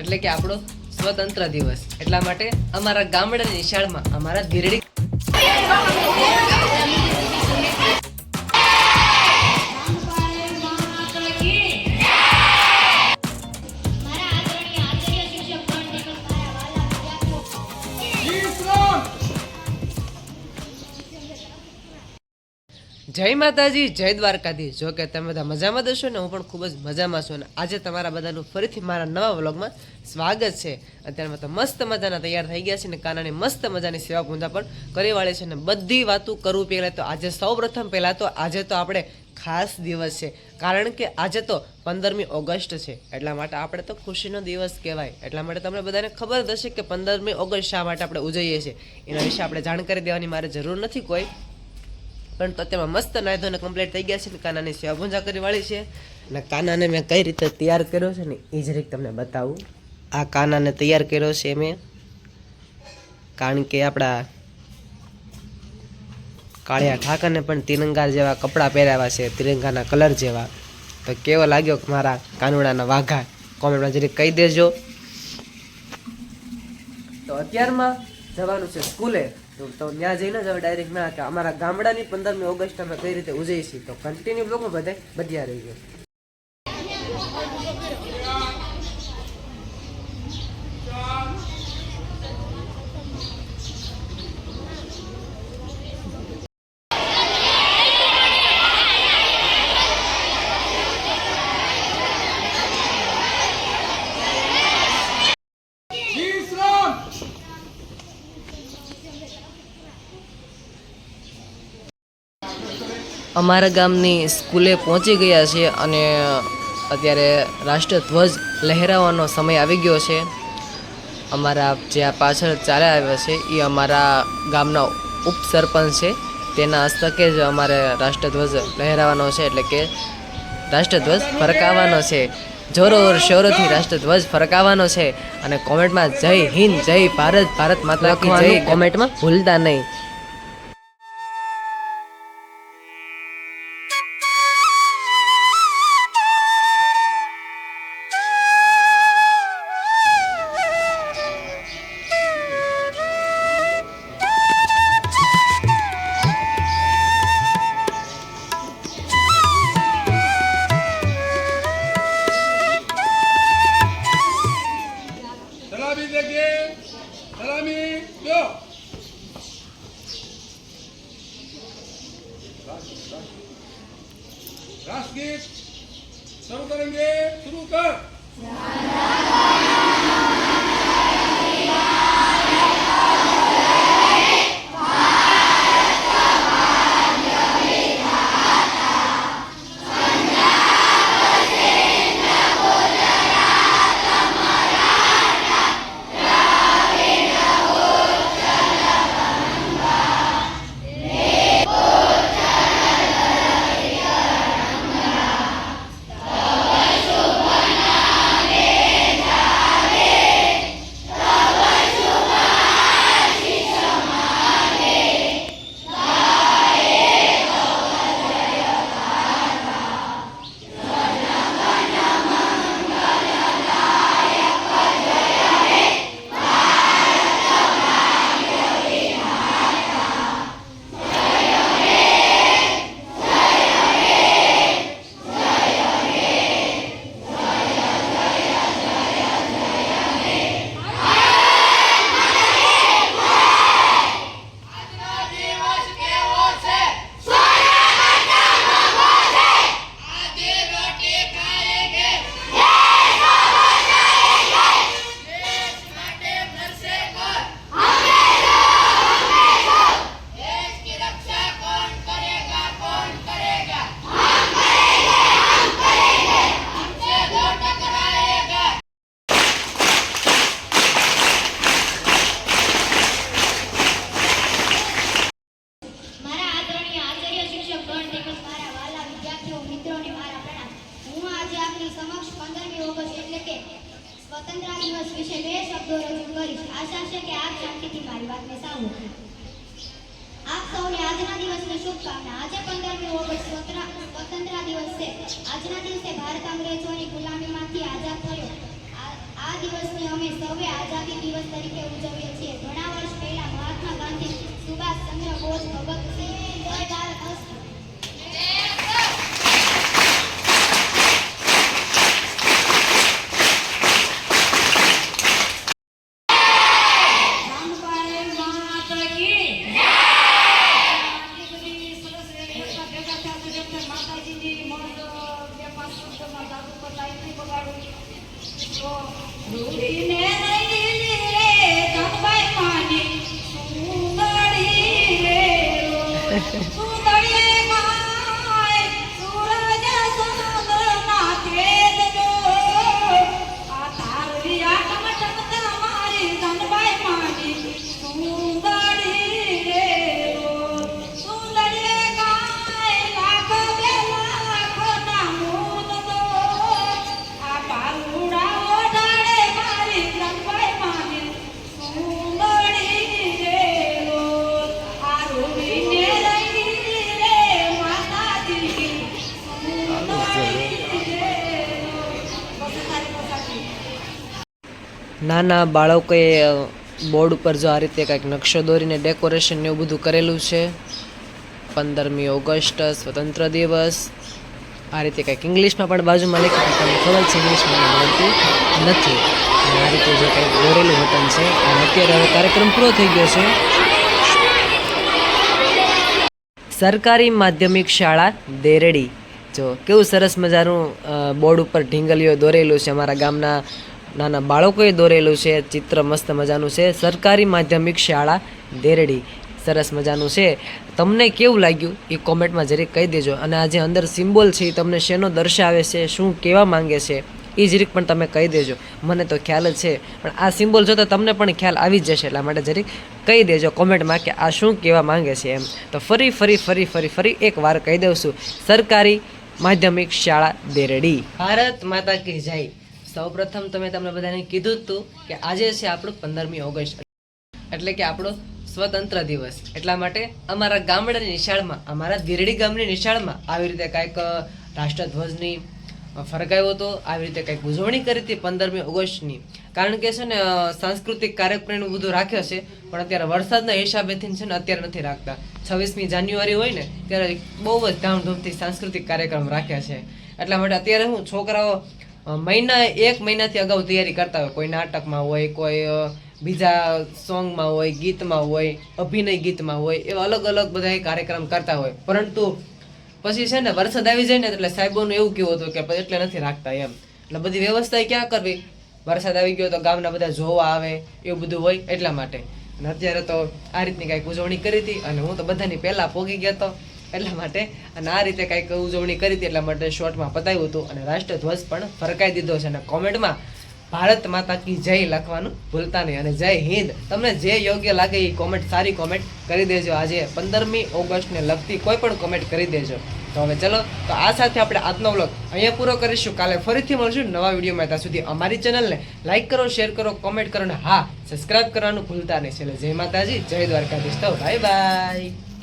એટલે કે આપણો સ્વતંત્ર દિવસ. એટલા માટે અમારા ગામડાની શાળામાં અમારા ધીરડી જય માતાજી, જય દ્વારકાધીશ. જો કે તમે બધા મજામાં દશો ને, હું પણ ખૂબ જ મજામાં છું. અને આજે તમારા બધાનું ફરીથી મારા નવા વ્લોગમાં સ્વાગત છે. અત્યારમાં તો મસ્ત મજાના તૈયાર થઈ ગયા છે ને, કાનાની મસ્ત મજાની સેવા પૂજા પણ કરી વાળી છે ને, બધી વાતો કરવું પહેલાં તો આજે સૌ પ્રથમ પહેલાં તો આજે તો આપણે ખાસ દિવસ છે. કારણ કે આજે તો પંદરમી ઓગસ્ટ છે. એટલા માટે આપણે તો ખુશીનો દિવસ કહેવાય. એટલા માટે તમને બધાને ખબર જ હશે કે પંદરમી ઓગસ્ટ શા માટે આપણે ઉજવીએ છીએ. એના વિશે આપણે જાણકારી દેવાની મારે જરૂર નથી કોઈ. પણ તો તેમાં મસ્ત નાયધોને કમ્પ્લીટ થઈ ગયા છે ને કાનાની સેવા પૂજા કરી વાળી છે. અને કાનાને મેં કઈ રીતે તૈયાર કર્યો છે ને એ જ રીત તમને બતાવું. આ કાનાને તૈયાર કર્યો છે મેં. કારણ કે આપણા કાળિયા ઠાકરને પણ તિરંગા જેવા કપડાં પહેરાવ્યા છે, તિરંગાના કલર જેવા. તો કેવો લાગ્યો કે મારા કાનુડાના વાઘા? કોમેન્ટમાં જરી કહી દેજો. તો અત્યારમાં જવાનું છે સ્કૂલે. તો ત્યાં જઈને જ હવે ડાયરેક્ટ ના કે અમારા ગામડાની પંદરમી ઓગસ્ટ અમે કઈ રીતે ઉજવીએ છીએ? તો કન્ટિન્યુ લોકો બધા બધ્યા રહી ગયો અમારા ગામની સ્કૂલે પહોંચી ગયા છે અને અત્યારે રાષ્ટ્રધ્વજ લહેરાવાનો સમય આવી ગયો છે. અમારા જે આ પાછળ ચાલ્યા આવ્યા છે એ અમારા ગામના ઉપસરપંચ છે. તેના હસ્તકે જ અમારે રાષ્ટ્રધ્વજ લહેરાવાનો છે એટલે કે રાષ્ટ્રધ્વજ ફરકાવવાનો છે. જોરોર શોરોથી રાષ્ટ્રધ્વજ ફરકાવવાનો છે અને કોમેન્ટમાં જય હિન્દ જય ભારત ભારત માતા જય. કોમેન્ટમાં? ભૂલતા નહીં. ਸ਼ੁਰੂ ਕਰ। ਸੁਭਾਨ શુભકામના. આજે સ્વતંત્ર દિવસ. આજના દિવસે ભારત અંગ્રેજોની ગુલામીમાંથી આઝાદ થયો. આ દિવસને અમે સૌએ આઝાદી દિવસ તરીકે ઉજવીએ છીએ. ઘણા વર્ષ પહેલા મહાત્મા ગાંધી સુભાષચંદ્ર બોઝ ભગત સિંહ બે પાંચ શબ્દમાં જાદુ કરતા બગાડું તો રૂડીને લઈ નાના બાળકોએ બોર્ડ ઉપર જો આ રીતે કંઈક નકશો દોરીને ડેકોરેશન ને એવું બધું કરેલું છે. પંદરમી ઓગસ્ટ, સ્વતંત્ર દિવસ. આ રીતે કંઈક ઇંગ્લિશમાં પણ બાજુમાં લખ્યું તમને ખબર છે, ઇંગ્લિશમાં મને નથી. આ રીતે જે કંઈક દોરેલું વતન છે, અને અત્યારે હવે કાર્યક્રમ પૂરો થઈ ગયો છે. સરકારી માધ્યમિક શાળા દેરડી. જો કેવું સરસ મજાનું બોર્ડ ઉપર ઢીંગલીઓ દોરેલું છે અમારા ગામના નાના બાળકોએ દોરેલું છે, ચિત્ર મસ્ત મજાનું છે. સરકારી માધ્યમિક શાળા દેરડી. સરસ મજાનું છે. તમને કેવું લાગ્યું? એ કોમેન્ટમાં જરીક કહી દેજો. અને આ જે અંદર સિમ્બોલ છે, એ તમને શેનો દર્શાવે છે, શું કહેવા માંગે છે, એ જરીક પણ તમે કહી દેજો. મને તો ખ્યાલ જ છે. પણ આ સિમ્બોલ જોતા તમને પણ ખ્યાલ આવી જ જશે, એટલા માટે જરીક કહી દેજો કોમેન્ટમાં કે આ શું કહેવા માંગે છે એમ. તો ફરી ફરી ફરી ફરી ફરી એક વાર કહી દઉં છું. સરકારી માધ્યમિક શાળા દેરડી. ભારત માતા કી જય. સૌપ્રથમ મેં તમને બધાને કીધું હતું કે આજે છે આપણું પંદરમી ઓગસ્ટ. એટલે કે આપણો સ્વતંત્ર દિવસ. એટલા માટે અમારા ગામડાની નિશાળમાં, અમારા ધીરડી ગામની નિશાળમાં આવી રીતે કાંઈક રાષ્ટ્રધ્વજની ફરકાયો હતો. આવી રીતે કંઈક ઉજવણી કરી હતી પંદરમી ઓગસ્ટની. કારણ કે છે ને સાંસ્કૃતિક કાર્યક્રમ બધું રાખ્યો છે, પણ અત્યારે વરસાદના હિસાબેથી છે ને અત્યારે નથી રાખતા. છવ્વીસમી જાન્યુઆરી હોય ને, ત્યારે બહુ જ ધામધૂમથી સાંસ્કૃતિક કાર્યક્રમ રાખ્યા છે. એટલા માટે અત્યારે હું છોકરાઓ મહિના, એક મહિનાથી અગાઉ તૈયારી કરતા હોય. કોઈ નાટકમાં હોય, કોઈ બીજા સોંગમાં હોય, ગીતમાં હોય, અભિનય ગીતમાં હોય, એવા અલગ અલગ બધા કાર્યક્રમ કરતા હોય. પરંતુ પછી છે ને વરસાદ આવી જાય ને એટલે સાહેબોનું એવું કેવું હતું કે એટલે નથી રાખતા એમ. એટલે બધી વ્યવસ્થા ક્યાં કરવી? વરસાદ આવી ગયો તો ગામના બધા જોવા આવે, એવું બધું હોય એટલા માટે. અને અત્યારે તો આ રીતની કાંઈક ઉજવણી કરી હતી અને હું તો બધાની પહેલાં પોગી ગયો હતો એટલા માટે અને આ રીતે કાંઈક ઉજવણી કરી હતી એટલા માટે શોર્ટમાં પતાવ્યું હતું અને રાષ્ટ્રધ્વજ પણ ફરકાઈ દીધો છે અને કોમેન્ટમાં ભારત માતા કી જય લખવાનું ભૂલતા નહીં અને જય હિન્દ. તમને જે યોગ્ય લાગે એ કોમેન્ટ, સારી કોમેન્ટ કરી દેજો. આજે પંદરમી ઓગસ્ટને લગતી કોઈ પણ કોમેન્ટ કરી દેજો. તો હવે ચલો, તો આ સાથે આપણે આજનો વ્લોગ અહીંયા પૂરો કરીશું. કાલે ફરીથી મળશું નવા વિડીયોમાં. ત્યાં સુધી અમારી ચેનલને લાઇક કરો, શેર કરો, કોમેન્ટ કરો અને હા, સબસ્ક્રાઇબ કરવાનું ભૂલતા નહીં. એટલે જય માતાજી, જય દ્વારકાધીશ. તો બાય બાય.